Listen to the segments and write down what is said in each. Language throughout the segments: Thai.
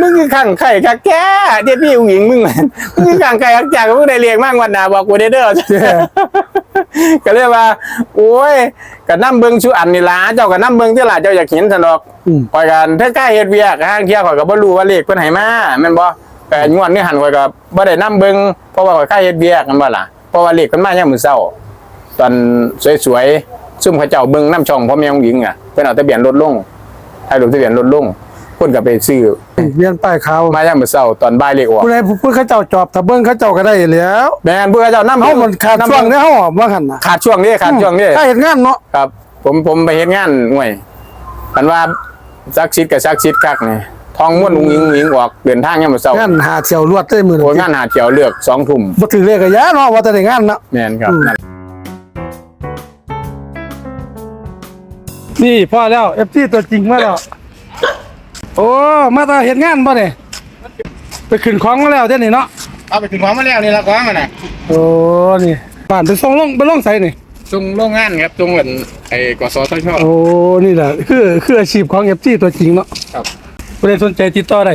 มึงคือขังไข่คักแก่เดี๋ยวพี่หญิงมึงมึงคือขังไข่คักจากมึงได้เรียกมากวันหนาบอกกูได้เด้อก็เรียกว่า โอ้ยก็น้ำเบิงชูอันนี่ล่ะเจ้าก็น้ำเบิงที่ล่ะเจ้าอยากเห็นสนอกอืมคอยกันถ้าใกล้เฮ็ดเวียกห้างเที่ยวข่อยก็บ่รู้ว่าเลขเพิ่นให้มาแม่นบ่แต่งวดนี้หันข่อยก็บ่ได้น้ำเบิงเพราะว่าข่อยใกล้เฮ็ดเวียกกันบ่ล่ะเพราะว่าเลขเพิ่นมายามมื้อเช้าตอนสวยๆซุ่มเขาเจ้าเบิ่งน้ำช่องพ่อแม่ของหญิงอะเพิ่นเอาทะเบียนรถลงให้รถทะเบียนรถลง คนก็ไปซื้อเวียนป้ายขาวมายามมื้อเช้าตอนบ่ายเลขออกผู้ใดผู้เขาเจ้าจอบถ้าเบิ่งเขาเจ้าก็ได้แหล้วแม่นผู้เขาเจ้านำเฮามันขาดช่วงนี้เฮาว่าหั่นน่ะขาดช่วงนี้ขาดช่วงนี้ถ้าเฮ็ดงานเนาะครับ ผมผมไปเฮ็ดงานห่วยมันว่าซักซิดกับซักซิดคักนี่ทองม้วนอุ้งยิงอุ้งยิงออกเดินทางยามมื้อเช้างานหาเที่ยวรวดได้มื้อโอ้ยนี้งานหาเที่ยวเลือก2ทุ่มบ่ถือเลขก็ยาเนาะว่าแต่ได้งานเนาะแม่นครับอืมนั่นนี่พอแล้ว FC ตัวจริงมาแล้ว โอ้ มาตาเฮ็ดงานบ่เนี่ยไปขึ้นของมาแล้วเด้นี่เนาะเอาไปถึงของมาแล้วนี่ละของอะนะโอ้นี่บ้านไปส่งลงไปลงไสนี่ ตรงโรงงานครับตรงเหมือนไอ้กสทช โอ้ นี่แหละคือคืออาชีพของ FC ตัวจริงเนาะครับ ผู้ใดสนใจติดต่อได้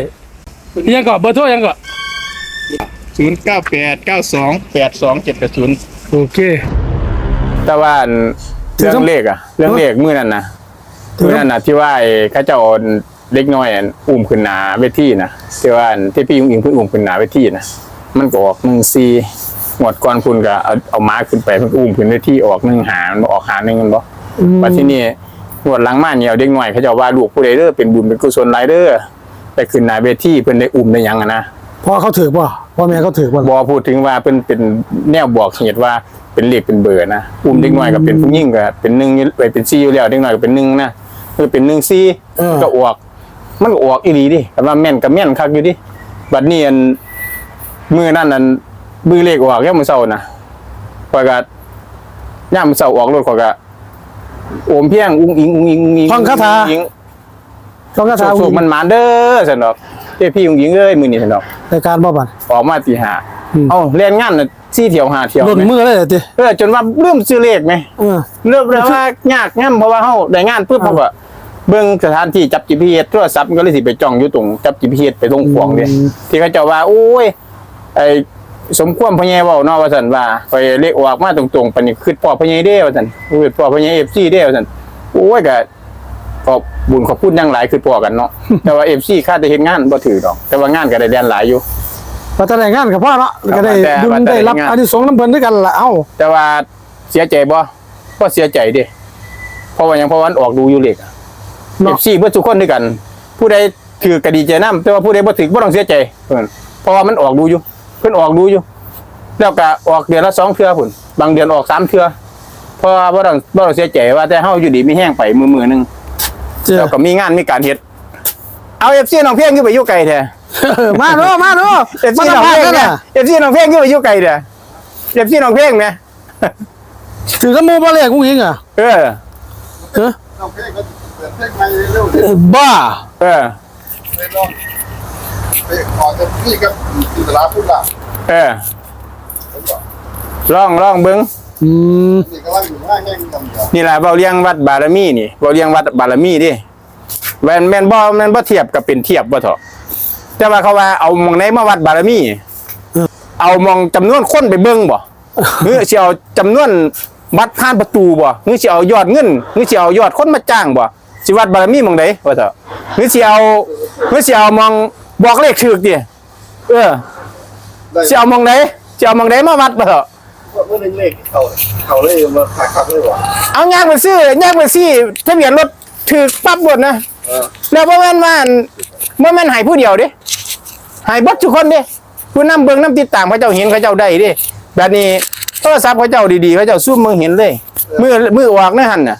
ยังก็เบอร์โทรยังก็ศูนย์เก้าแปดเก้าสองแปดสองเจ็ดแปดศูนย์โอเค แต่ว่าอันถือเรื่องต้องเลขอะเรื่องเลขมื้อนั้นนะถือมื้อนั้นนะที่ว่าไอ้เข้าเจ้า เอาเล็กน้อยอันอุ้มขึ้นหนาเวทีนะที่ว่าอันที่พี่ยุงอิงเพิ่งอุ้มขึ้นหนาเวทีนะมันก็ออกหนึ่งซีหมวดก่อนคุณก็เอาเอาม้าขึ้นไปเพิ่งอุ้มขึ้นเวทีออกหนึ่งหามันบ่ออกหาหนึ่งมันบ่อืมปัจจุบันหมวดหลังมาเนี่ยเอาเด็กน้อยเขาเจ้าว่าลูกผู้ใดเด้อเป็นบุญเป็นกุศลหลายเด้อไปขึ้นหนาเวทีเพิ่นได้อุ้มได้หยังอะนะ พ่อเขาถือป่ะพ่อแม่เขาถือป่ะบอพูดถึงว่าเป็นเป็นแนวบอกเหตุว่าเป็นเลขเป็นเบอร์นะอุ้มเด็กน้อยก็เป็นผู้หญิงก็เป็นหนึ่งอยู่ไปเป็นซี่อยู่แล้วเด็กน้อยก็เป็นหนึ่งนะคือเป็นหนึ่งซี่ก็ออก มันก็ออกอีหลีดิแต่ว่าแม่นก็แม่นคักอยู่ดิ บัดนี้อันมือนั่นอันมือเลขออกย่ามมือเศร้านะข่อยก็ย่ามมือเศร้าออกรถข่อยก็โอมเพียงอุ้งอิงอุ้งอิงอุ้งอิงท่องคาถาอุ้งอิงต้องกระสุทากสุกมันมาเด้อสันดอกเจ้าพี่อุ้งอิงเอ้ยมือนี่สันดอกรายการบ่บันออกมาตีห้าอืม เอ้าเรียนงานน่ะซี่เที่ยวหาเที่ยวหล่นไหม มือเลยติเออจนว่าเริ่มซื้อเลขไหมเออ เริ่มเลยว่ายากงั้นเพราะว่าเฮาได้งานปุ๊บอ่าเฮาก็ เบิ่งสถานที่จับ GPS โทรศัพท์มันก็เลยสิไปจ้องอยู่ตรงจับ GPS ไปตรงขวงเด้ที่เขาเจ้าว่าโอ้ยไอ้สมควรพ่อใหญ่เว้าเนาะว่าซั่นว่าไปเลขออกมาตรงๆปานนี้คือพ่อพ่อใหญ่เด้ว่าซั่นคือพ่อพ่อใหญ่ FC เด้ว่าซั่นโอ้ยก็ขอบบุญขอบคุณอยังหลายคือพ่อกันเนาะแต่ว่า FC ค่าแต่เฮ็ดงานบ่ถือดอก แต่ว่างานก็ได้แดนหลายอยู่พอแต่ได้งานกับพ่อเนาะก็ได้แต่ดุลว่าแต่ได้รับงานอันนี้สงส์น้ำเพิ่นด้วยกันล่ะเอ้าแต่ว่าเสียใจบ่ก็เสียใจเดิเพราะว่าหยังเพราะว่ามันออกดูอยู่เล็กเอ เนาะฟซีเพื่อทุกคนด้วยกัน ผู้ใดถือกระดีใจน้ำแต่ว่าผู้ใดบ่ถือบ่ต้องเสียใจเพิ่นเพราะว่ามันออกดูอยู่ เพิ่นออกดูอยู่ แล้วก็ออกเดือนละสองเทื่อพุ่นบางเดือนออกสามเทื่อเพราะว่าบ่ต้องบ่ต้องเสียใจว่าแต่เฮาอยู่ดีมีแห้งไปมือมือหนึงเจ้าแล้วก็มีงานมีการเฮ็ดเอา FC น้องเพียงขึ้นไปอยู่ไกลแท้เออมาเนาะมาเนาะ FC มาน้องทำเพียงกันเนี่ยน่ะ FC น้องเพียงขึ้นไปอยู่ไกลแท้ FC น้องเพียงแม่ถือกับหมู่บ่เลขกูยิงอะเออเออ เราเพลงก็เปิดเพลงใหม่เร็วเออบ้า เออๆไปลองไปขอจะพี่กับจิตรลาพูดละเออลองลองเบิ้งอืมนี่กำลังอยู่หน้าแห้งกันอยู่นี่แหละเบาเลียงวัดบารมีนี่เบาเลียงวัดบารมีดิแมนแมนบ่แมนบ่เทียบกับเป็นเทียบบ่เถอะแต่ว่าเขาว่าเอามองไหนมาวัดบารมี เอามองจำนวนคนไปเบิ่งบ่หรือสิเอาจำนวนบัตรผ่านประตูบ่หรือสิเอายอดเงินหรือสิเอายอดคนมาจ้างบ่ สิวัดบารมีหมองใดว่าเถอะหรือสิเอาหรือสิเอามองบอกเลขถูกดิเออได้สิเอามองไหนสิเอามองไหนมาวัดบ่เถอะเมื่อหนึ่งเลขเขาเขาเลยมาขาดขับเลยว่ะเอายากไปซื้อยากไปซื้อทะเบียนรถถือปั๊บหมดนะเออแล้วบ่แม่นว่าบ่แม่นใหายผู้เดียวเด้ใหายเบัดทุกคนเด้ผู้นำเบิ่งนำติดตามเขาเจ้าเห็นเขาเจ้าได้เด้แบบนี้โทรศัพท์เขาเจ้าดีๆเขาเจ้าซูมมือเห็นเลยมือมือออกนะหั่นน่ะ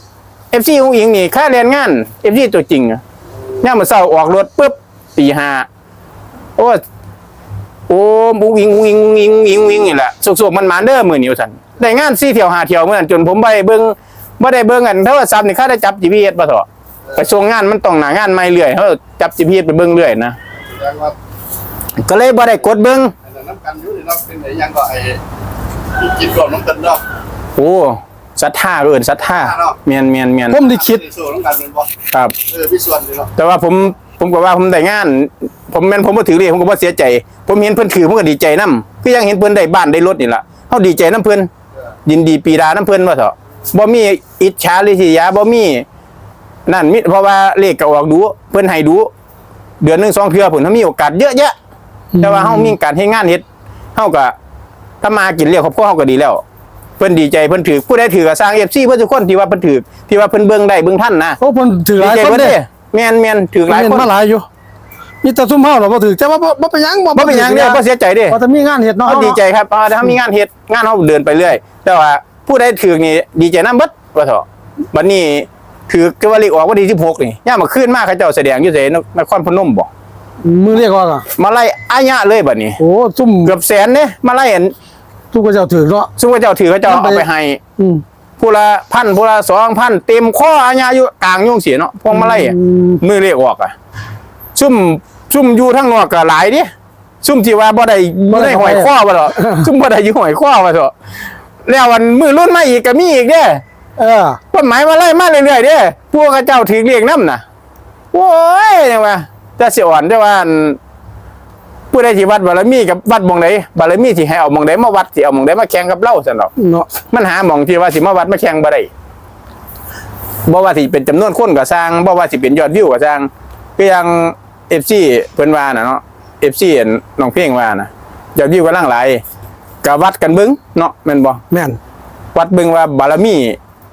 FC ของอิงนี่ค่าเรียนงาน FC ตัวจริงอะยามมื้อเช้าออกรถปุ๊บตีห้าโอ้โอ้บุ้งอิงบุ้งอิงบุ้งอิงบุ้งอิงบุ้งอิงนี่แหละสุกๆมันมาเด้อมื้อนี้ว่าซั่นได้งาน4เที่ยว5เที่ยวมื้อนั้นจนผมไปเบิ่งบ่ได้เบิ่งอันโทรศัพท์นี่ค่าได้จับ GPS บ่เถาะไปส่งงานมันต้องหนางานไม่เรื่อยเขาจับจีพีไปเบิ้งเรื่อยนะยังว่าก็เลยบ่ได้กดเบิ้งไอ้นั่นน้ำกันอยู่นี่เราเป็นไอ้ยังก็ไอ้ที่กินก่อนน้ำกันเนาะโอ้ ศรัทธาเอินศรัทธาเมียนเมียนเมียนผมได้คิดสู้น้ำกันเป็นบ่ครับเออพี่ส่วนนี่เนาะแต่ว่าผมผมก็ว่าผมได้งาน ผมแม่นผมบ่ถือเลยผมก็บ่เสียใจ ผมเห็นเพิ่นถือผมก็ดีใจนํคือยังเห็นเพิ่นได้บ้านได้รถนี่ล่ะเฮาดีใจนํเพิ่นยินดีปีดานํเพิ่นว่าเถอะบ่มีอิจฉาริษยาบ่มีนั่นมิเพราะว่าเลขก็ออกดู เพิ่นให้ดู เดือนหนึงสองเทื่อพุ่นเฮามีโอกาสเยอะแยะแต่ว่าเฮามีการเฮ็ดงานเฮ็ดเฮาก็ถ้ามากินเลี้ยงครอบครัวเฮาก็ดีแล้ว เพิ่นดีใจเพิ่นถือผู้ใดถือก็สร้าง FC เพิ่นทุกคนที่ว่าเพิ่นถือที่ว่าเพิ่นเบิ่งได้เบิ่งทันนะโอ้เพิ่นถือหดีลายใจคนเพิ่นเด้เด้แม่นแม่นถือหลายเห็นคนมาหลายอยู่มีแต่ซุ่มเฮาเหรอบ่ถือแต่ว่าบ่บ่เป็นหยังบ่เป็นหยังเด้บ่เสียใจเด้ พอจะมีงานเฮ็ดเนาะเขาดีใจครับเพราะถ้ามีงานเฮ็ดงานเขาเดินไปเรื่อย แต่ว่าผู้ใดถือนี่ดีใจน้ำเบิดว่าเถอะบัดนี้ถือก็ว่าเลขออกว่าดี16นี่ย่ามมาขึ้นมากเขาเจ้าแสดงอยู่ไสนครพนมบ่มือเรียกว่าก็มาไล่อาญะเลยบัดนี้ โอ้ซุ่มเกือบแสนเด้มาไล่อัน ทุกคนเจ้าถือเนาะซุมเขาเจ้าถือเขาเจ้าเอาไปให้อืม ผู้ละพันผู้ละ2,000เต็มข้ออาญะอยู่กลางยุ่งเสียเนาะพวงมาไล่อะอืม มือเลขออกอะซุ่มซุ่มอยู่ทางนอกก็หลายดิซุ่มที่ว่าบ่ได้บ่ได้หอยข้อบ่หรอกซุ่มบ่ได้อยู่หอยข้อบ่เถอะแล้ววันมือรุ่นมาอีกก็มีอีกเด้ เออ ต้นไม้มาไล่มาเรื่อยๆเด้พวกเขาเจ้าถือเรียกน้ำน่ะโอ้ยจังว่าแต่สิอ่อนแต่ว่าอัน ผู้ใดที่วัดบารมีกับวัดหมองใดบารมีที่ให้เอาหมองใดมาวัดสิเอาหมองใดมาแข่งกับเราซั่นดอกเนาะมันหาหมองที่ว่าสิมาวัดมาแข่งบ่ได้บ่ว่าสิเป็นจำนวนคนก็สร้างบ่ว่าสิเป็นยอดวิวก็สร้างก็ยัง FC เพิ่นว่าน่ะเนาะ FC อันน้องเพลงว่าน่ะยอดวิวกำลังหลายก็วัดกันเบิ่งเนาะแม่นบ่แม่นวัดเบิ่งว่าบารมี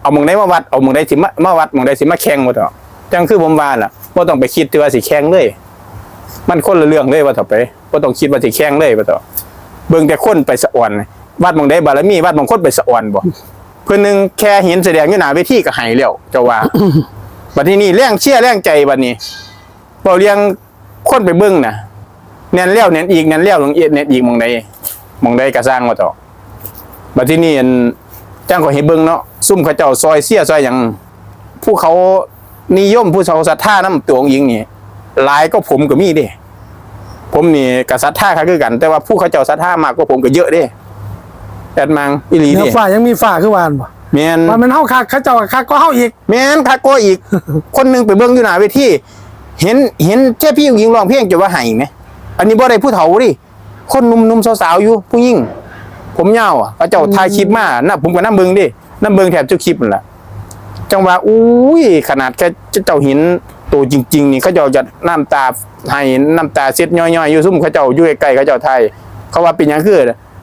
เอาหมองใดมาวัดเอาหมองใดสิมามาวัดหมองใดสิมาแข่งบ่เถอะจังคือผมว่าน่ะบ่ต้องไปคิดที่ว่าสิแข่งเลย มันคนละเรื่องเลยว่าเถอะไปบ่ต้องคิดว่าสิแข่งเลยว่าเถอะเบิ่งแต่คนไปสะอ่อนวัดหมองใดบารมีวัดหมองคนไปสะอ่อนบ่เพิ่นนึงแค่เห็นแสดงอยู่หน้าเวทีก็ให้แล้วเจ้าว่าบัดนี้นี่แรงเชียร์แรงใจบัดนี้บ่เลี้ยงคนไปเบิ่งน่ะแน่นแล้วแน่นอีกแน่นแล้วลงอีกแน่นอีกหมองใดหมองใดก็สร้างว่าเถอะบัดที่นี่อันจ้างก็เห็นเบิ่งเนาะซุ่มเขาเจ้าซอยเสียซอยหยังผู้เขานิยมผู้เขาศรัทธาน้ำตัวองค์หญิงนี่หลายก็ผมก็มีเด้ ผมนี่ก็ศรัทธาค่ะคือกัน แต่ว่าผู้เขาเจ้าศรัทธามากกว่าผมก็เยอะเด้แอดมังอีหลีเนื้อเด้ฟ้ายังมีฟ้าคือวานบ่แม่นว่ามันเฮาคักเขาเจ้าก็คักก็เฮาอีก แม่นคักก็อีก คนหนึงไปเบิ่งอยู่หน้าเวทีเห็นเห็นแค่พี่องค์หญิงร้องเพลงจะว่าไห้ไหมอันนี้บ่ได้ผู้เฒ่าดิคนหนุ่มๆสาวๆอยู่ผู้หญิงผมยาวอะเขาเจ้าถ่ายคลิปมาน่ะผมก็น้ำเบิงดิน้ำเบิงแถบทุกคลิปนั่นแหละจังว่าอุ้ยขนาดแค่เจ้าหิน ตัวจริง ๆ นี่เขาเจ้าจะน้ำตาให้น้ำตาเซ็ดย่อยๆอยู่ซุ่มเขาเจ้าอยู่ใกล้ๆเขาเจ้าไทย เขาว่าเป็นหยังคือ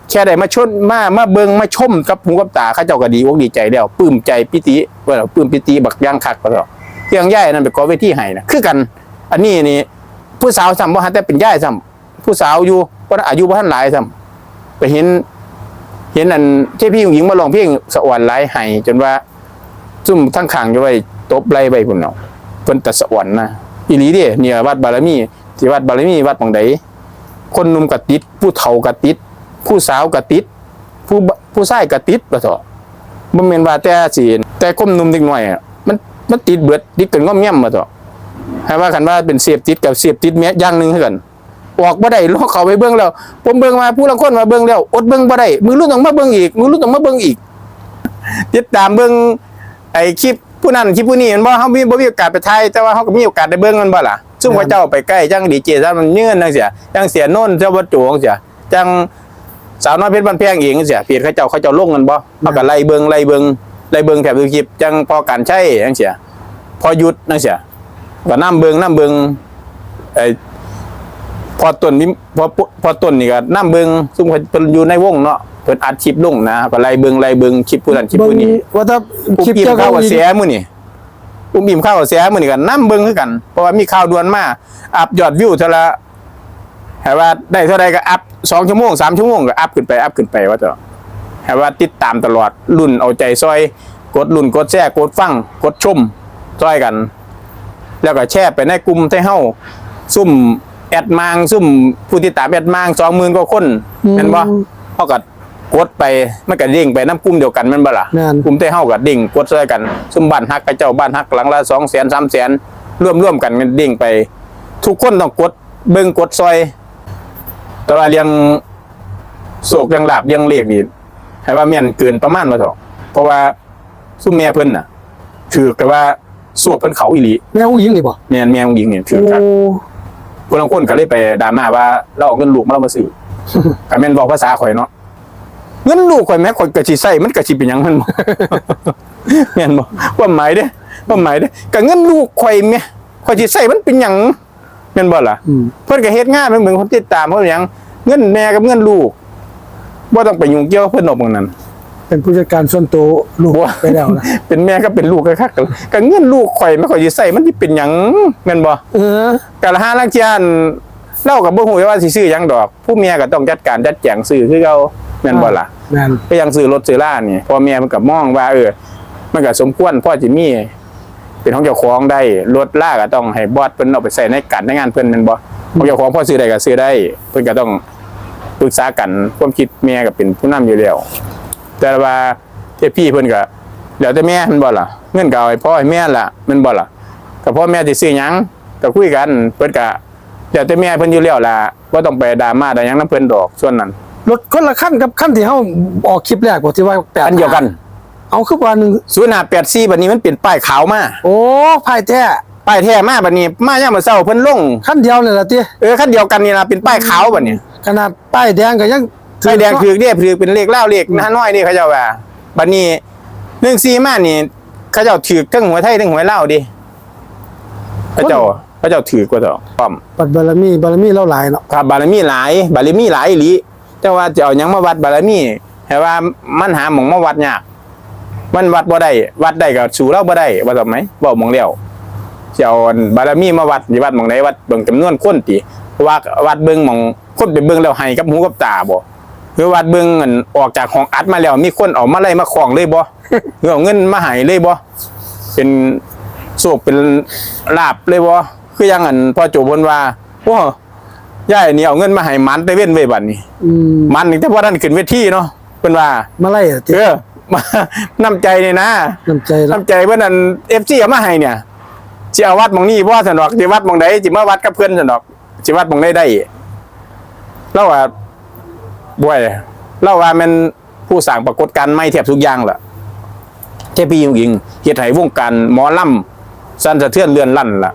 แค่ได้มาชนมามาเบิงมาชมกับหูกับตาเขาเจ้าก็ดีอกดีใจแล้วปลื้มใจปิติว่าปลื้มปิติบักย่างคักก็แล้วเรื่องย่ายนั่นไปก่อเวทีให้นะคือกัน อันนี้นี่ผู้สาวซ้ำบ่ฮันแต่เป็นย่ายซ้ำผู้สาวอยู่บ่อายุบ่ทันหลายซ้ำไปเห็น เห็นอันที่พี่หญิงมาลองเพลงสะอ่อนหลายไห้จนว่าซุ่มทั้งขังจะไปตบไล่ไปพุ่นเนาะ เพิ่นแต่สะอ่อนนะอีหลีเด้เนี่ยวัดบารมีที่วัดบารมีวัดบางใดคนหนุ่มกะติด ผู้เฒ่ากะติด ผู้สาวกะติด ผู้ผู้ชายกะติดว่าเถอะบ่แม่นว่าแต่สิแต่ก้มหนุ่มเด็กน้อยมันมันติดเบิดติดกันง่อมแย่มว่าเถอะให้ว่ากันว่าเป็นเสพติดกับเสพติดแม้อย่างหนึงคือกันออกบ่ได้ลอกเขาไปเบิ่งแล้วผมเบิ่งมาผู้ละคนมาเบิ่งแล้วอดเบิ่งบ่ได้มือรุ่นต้องมาเบิ่งอีกมือรุ่นต้องมาเบิ่งอีก ติดตามเบิ่งไอ้คลิป ผู้นั้นคลิปผู้นี้เห็นบ่เฮามีบ่มีโอกาสไปถ่ายแต่ว่าเฮาก็มีโอกาสได้เบิ่งมันบ่ล่ะซึ่งพระเจ้าไปใกล้จังดีเจซะมันเงื่อนจังเสียจังเสียโน่นเจ้าบ่โจจังเสียจังสาวน้อยเพชรบ้านแพงเองจังเสียเพจเขาเจ้าเขาเจ้าลงกันบ่เฮาก็ไล่เบิ่งไล่เบิ่งไล่เบิ่งแถบดูคลิปจังพอการใช้จังเสียพอหยุดจังเสียก็นํเบิ่งนํเบิ่งไอ้พอต้นนี้พอพอต้นนี่ก็น้ำเบิงซึ่งเพิ่นอยู่ในวงเนาะ เพิ่นอัดคลิปลงนะก็ไล่เบิงไล่เบิงคลิปผู้นั้นคลิปเบิ่งผู้นี้ว่าถ้าอุ้มคลิปอิ่มเจ้าข้าวก็กับอีกเสียมื้อนี่อุ้มอิ่มข้าวกับเสียมื้อนี่ก็น้ำเบิงคือกันเพราะว่ามีข่าวด่วนมาอัพยอดวิวเท่าละให้ว่าได้เท่าใดก็อัพ2ชั่วโมง3ชั่วโมงก็อัพขึ้นไปอัพขึ้นไปว่าเถอะให้ว่าติดตามตลอดรุ่นเอาใจซอย กดรุ่นกดแชร์กดฟังกดชมซอยกัน แล้วก็แชร์ไปในกลุ่มที่เฮาซุ่มแอดมางซุ่มผู้ติดตามแอดมาง20,000กว่าคนแม่นบ่เฮาก็ กดไปมันก็เด้งไปนํกลุ่มเดียวกันแม่นบ่ล่ะแม่นกลุ่มที่เฮาก็เด้งกดซอยกันซุ่มบ้านฮักกับเจ้าบ้านฮักหลังละ200,000 300,000ร่วมๆกันมันเด้งไป ทุกคนต้องกดเบิ่งกดซอย แต่ว่าเรียงโศกเรียงลาบเรียงเลขนี่ให้ว่าแม่นเกินประมาณว่าเถอะเพราะว่าซุ่มแม่เพิ่นน่ะถือแต่ว่าสวบเพิ่นเขาอีหลีแม่ผู้หญิงนี่บ่แม่นแม่ของหญิงเนี่ยถือโอ้ครับคนบางคนก็เลยไปดราม่าว่าเราเอาเงินลูกมาเรามาซื้อ ก็แม่นบอกภาษาข่อยเนาะ เงินลูกข่อยแม้ข่อยก็สิใช้มันก็สิเป็นหยังมันบ่ แม่นบ่ความหมายเด้ความหมายเด้ก็เงินลูกข่อยแม่ข่อยสิใช้มันเป็นหยังแม่นบ่ล่ะอืม เพิ่นก็เฮ็ดงานเพิ่นเบิ่งคนติดตามเพิ่นหยังเงินแม่กับเงินลูกบ่ต้องไปยุ่งเกี่ยวกับเพิ่นดอกบางนั้น เป็นผู้จัดการส่วนตัวลูกว่าไปแล้วนะเป็นแม่ก็เป็นลูกก็คักๆก็เงินลูกข่อยไม่ข่อยสิใส่มันสิเป็นหยังแม่นบ่เออกะละห้าลังเทียนเล่ากับบ่ฮู้ว่าสิซื้อหยังดอก ผู้เมียก็ต้องจัดการจัดแจงซื้อคือเก่า แม่นบ่ล่ะแม่นก็ยังซื้อรถซื้อล่านี่พ่อแม่มันก็มองว่าเออ มันก็สมควรพ่อสิมีเป็นของเจ้าของได้รถล่าก็ต้องให้บอสเพิ่นเอาไปใส่ในการในงานเพิ่นแม่นบ่ของเจ้าของพ่อซื้อได้ก็ซื้อได้ เพิ่นก็ต้องปรึกษากันความคิดแม่ก็เป็นผู้นำอยู่แล้วแต่ว่าเจ้าพี่เพิ่นก็เดี๋ยวแต่แม่แมันบ่ล่ะเงินก็เอาให้พ่อให้แม่ล่ะแมันบ่ล่ะก็พ่อแม่สิซื้อหยังก็คุยกันเพิ่นก็เดี๋ยวแต่แม่เพิ่นอยู่แล้วล่ะบ่ต้องไปดราม่าใดหยังนำเพิ่นดอกส่วนนั้น รถคนละขั้นกับขั้นที่เฮาออกคลิปแรกบ่ที่ว่าแปดอันเดียวกันเอาคือว่าหนึง0584บัดนี้มันเป็นป้ายขาวมาโอ้พายแท้ป้ายแท้มาบัดนี้ มายามมื้อเช้าเพิ่นลงขั้นเดียวเลยล่ะติเออคันเดียวกันนี่ล่ะเป็นป้ายขาวบัดนี้ขนาดป้ายแดงก็ยังป้ายแดงคือเรียกคือเป็นเลขลาวเลขน้อยนี่เขาเจ้าว่าบัดนี้14มานี่เขาเจ้าถือทั้งหัวยไทยทั้งหัวยลาวดิเขาเจ้าเขาเจ้าถือกว่าเจ้าป้อมปัดบารมีบารมีเราหลายเนาะครับบารมีหลายบารมีหลายอีหลี แต่ว่าจะเอาหยังมาวัดบารมีแต่ว่ามันหาหมองมาวัดยากมันวัดบ่ได้ วัดได้ก็สู่เราบ่ได้ว่าทำไหมบอกหมองเดียวจะเอาบารมีมาวัดสิวัดหมองไหนวัดเบิ่งจำนวนคนติว่าวัดเบิ่งหมองคนไปเบิ่งแล้วให้กับหูกับตาบ่หรือวัดเบิ่งอันออกจากห้องอัดมาแล้ว มีคนเอามาไล่มาของเลยบ่หรือเอาเงินมาให้เลยบ่เป็นโศกเป็นลาบเลยบ่คือยังอันพ่อโจบนว่าโอ้ ยายนี่เอาเงินมาให้มันได้เว้นไว้บัดนี้อืมมันนี่แต่พอท่านขึ้นเวทีเนาะเพิ่นว่ามาไล่อะติเออมาน้ำใจนี่นะ น้ำใจละน้ำใจเพิ่นนั่น FC เอามาให้เนี่ยสิเอาวัดหม่องนี้บ่ซั่นดอกสิวัดหม่องใดสิมาวัดกับเพิ่นซั่นดอกสิวัดหม่องใดได้เราว่าบ่วยเราว่ามันผู้สร้างปรากฏการณ์ใหม่แทบทุกอย่างล่ะแค่พี่หญิงเฮ็ดให้วงการหมอลำสั่นสะเทือนเรือนลั่นล่ะ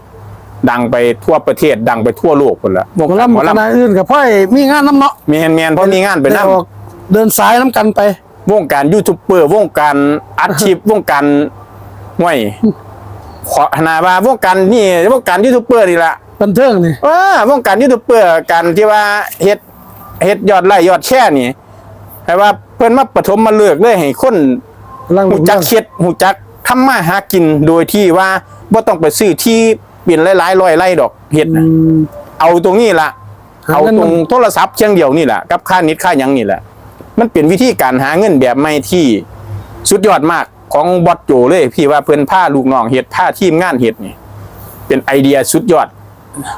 ดังไปทั่วประเทศดังไปทั่วโลกพุ่นล่ะหมอลำหมอคณะลำอื่นกับพ่อยมีงานน้ำเนาะแม่นๆเพราะมีงานไปได้นำออกเดินสายน้ำกันไป วงการยูทูบเบอร์วงการอัดคลิปวงการห่วยขอหนาว่าวงการนี่วงการยูทูบเบอร์นี่ละบันเทิงนี่ว่าวงการยูทูบเบอร์การที่ว่าเฮ็ดเฮ็ดยอดไลค์ยอดแชร์นี่แต่ว่าเพิ่นมาปฐมมาเลือกเลยให้คนกำลังหูจักเฮ็ดหูจักทำมาหากินโดยที่ว่าบ่ต้องไปซื้อที่ เป็นหลายๆร้อยไร่ดอกเฮ็ดอืน่ะมเอาตรงนี้ละหาเอาเงินตรงโทรศัพท์เชียงเดียวนี่แหละกับค่านิดค่าหยังนี่แหละ มันเป็นวิธีการหาเงินแบบใหม่ที่สุดยอดมากของบอสโจเลย พี่ว่าเพิ่นผ้าลูกน้องเฮ็ดผ้าทีมงานเฮ็ดนี่เป็นไอเดียสุดยอด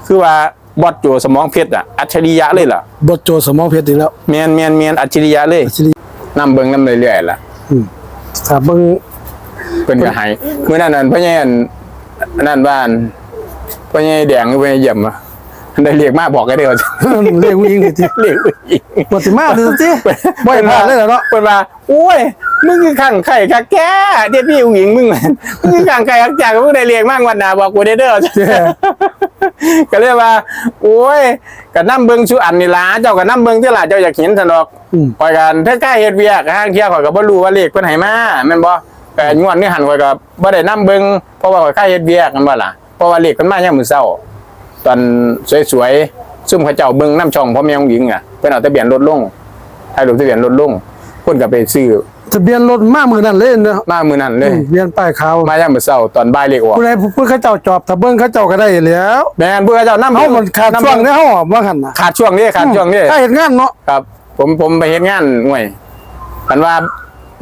คือว่าบอสโจสมองเพชรอะอัจฉริยะเลยล่ะบทโจสมองเพชรอีกแล้วแมนแมนแมนอัจฉริยะเลยสิรินำเบิ่งนำเรื่อยๆล่ะถ้าเบิ่งเพิ่นก็ให้เมื่อนั้นนั่นพ่อใหญ่อันนั่นบ้าน พ่อใหญ่แดงหรือพ่อใหญ่เยี่ยมอะได้เรียกมาบอกกันเด้อเรียกวิ่งเลยทีเรียกอีกบทสิมาเลยทีบ่อยพลาดเลยเหรอเนาะเปิดมาโอ้ยมึงคือขังไข่คักแก่เดี๋ยวพี่อุ๋งหญิงมึงมันมึงคือขังไข่คักจากมึงได้เรียกมากวันหนาบอกกูได้เด้อก็เรียกว่า โอ้ยกับน้ำเบิงชูอันนี่ล่ะเจ้ากับน้ำเบิงที่ล่ะเจ้าอยากเห็นสนอกอืมคอยกันถ้าใกล้เฮ็ดเวียกห้างเที่ยวข่อยก็บ่รู้ว่าเลขเพิ่นให้มาแม่นบ่แต่งวดนี้หันข่อยก็บ่ได้น้ำเบิงเพราะว่าข่อยใกล้เฮ็ดเวียกกันบ่ล่ะเพ ราะว่าเลขเพิ่นมายามมื้อเช้า ตอนสวยๆซุ่มเขาเจ้าเบิ่งน้ำช่องพ่อแม่ของหญิงอะเพิ่นเอาทะเบียนรถลงให้รูปทะเบียนรถลงคนก็ไปซื้อทะเบียนรถมามือนั่นเลยเนาะมามื้อนั้นเลยอืมเบียนป้ายขาวมายามมื้อเช้าตอนบ่ายเลขออกผู้ใดผู้เขาเจ้าจอบถ้าเบิ่งเขาเจ้าก็ได้แล้วแม่นเพื่อเจ้านำเฮามันขาดช่วงนี้เฮาว่าหั่นน่ะขาดช่วงนี้ขาดช่วงนี้ถ้าเฮ็ดงานเนาะครับ ผมผมไปเฮ็ดงานห่วยคันว่า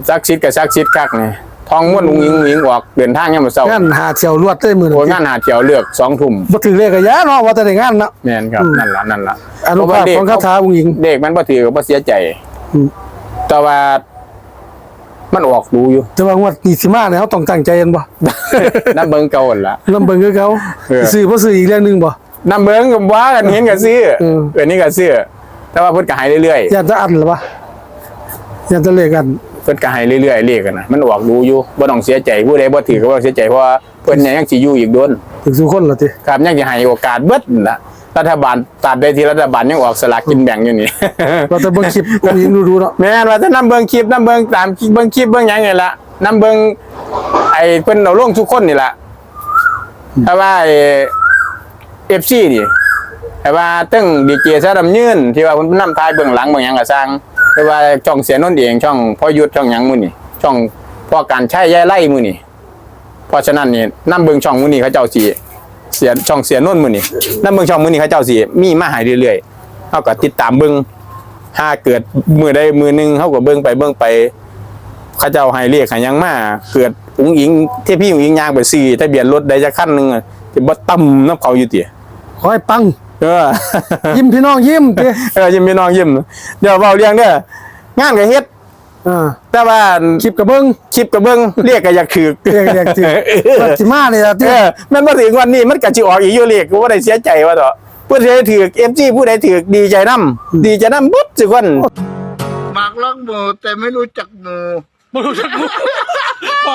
ซักชิดกับซักชิดคักนี่ ทองม้วนอุงยิงอุงยิงออกเดินทางยามมื้อเช้างานหาเที่ยวรวดได้มื้อโอ้ยนั้งานนหาเที่ยวเลือก2ทุ่มบ่ถึงเลขก็ยาเนาะว่าแต่ได้งานเนาะ แม่นครับอืม นั่นล่ะนั่นล่ะอนุภาพของคาถาผู้หญิง เด็กมันบ่ถือก็บ่เสียใจ อืม แต่ว่า มันออกรู้อยู่ แต่ว่างวดนี้สิมาเนี่ยเฮาต้องตั้งใจกันบ่น้ำเบิ่งเก่าหั่นล่ะลำเบิ่งคือเขาเออ ซื้อบ่ซื้ออีกเรื่องหนึงบ่ น้ำเบิ่งก็ว่ากันเห็นก็ซื้อเออ เออนี่ก็ซื้อแต่ว่าเพิ่นก็ให้เรื่อยๆ อยากจะอันหรือวะอยากจะเลขกัน เพิ่นก็ให้เรื่อยๆเลขกันนะมันออกรู้อยู่บ่ต้องเสียใจผู้ใดบ่ถือก็บ่ต้องเสียใจเพราะว่าเพิ่นยังสิอยู่อีกโดนถึงสุคนละติครับยังสิให้โอกาสเบิดนั่นล่ะรัฐบาลตัดได้ทีรัฐบาลยังออกสลากกินแบ่งอยู่นี่เราจะเบิ่งคลิปอุ้งอิงดูๆเนาะแม่นว่าจะนำเบิ่งคลิปนำเบิ่งตามเบิ่งคลิปเบิ่งหยังไงละนำเบิ่งไอ้เพิ่นเอาลงทุกคนนี่ล่ะแต่ว่าไอ้ FC นี่แต่ว่าตึ้งดีเจซะดำยืนที่ว่าเพิ่นนำทายเบื้องหลังเบื้องหยังก็สร้าง แต่ว่าช่องเสียนนท์เองช่องพ่อยุทธช่องยังมือนี่ช่องพ่อการใช้ยายไล่มือนี่เพราะฉะนั้นนี่นำเบิ่งช่องมือนี้เขาเจ้าสิเสียช่องเสียนนท์มือนี่นำเบิ่งช่องมือนี้เขาเจ้าสิมีมาให้เรื่อยๆเฮาก็ติดตามเบิ่งถ้าเกิดมือใดมือหนึ่งเขาก็เบิ้งไปเบิ้งไปเขาเจ้าให้เรียกให้ยังมาเกิดอุ้งอิงที่พี่อุ้งอิงยางไปสี่ทะเบียนรถได้จะขั้นหนึ่งจะบ่ต่ำน้ำเขาอยู่เตี๋ยขอให้ปัง เออยิ้มพี่น้องยิ้มติเออยิ้มพี่น้องยิ้มเดี๋ยวเบาเรียงเด้องานก็เฮ็ดอ่าแต่ว่าคลิปกับเบิ่งคลิปก็เบิ้งเรียกก็อยากถือเรียกก็อยากถือปัจจิมาเลยอะติเออแม่นมาถึงวันนี้มันก็สิออกอีกอยู่เรียกก็บ่ได้เสียใจว่าต่อผู้ใดถือ FG ผู้ใดถือดีใจนํดีใจนํเบิดทุกคนหมากลักหมูแต่ไม่รู้จักหมูบ่รู้จักกู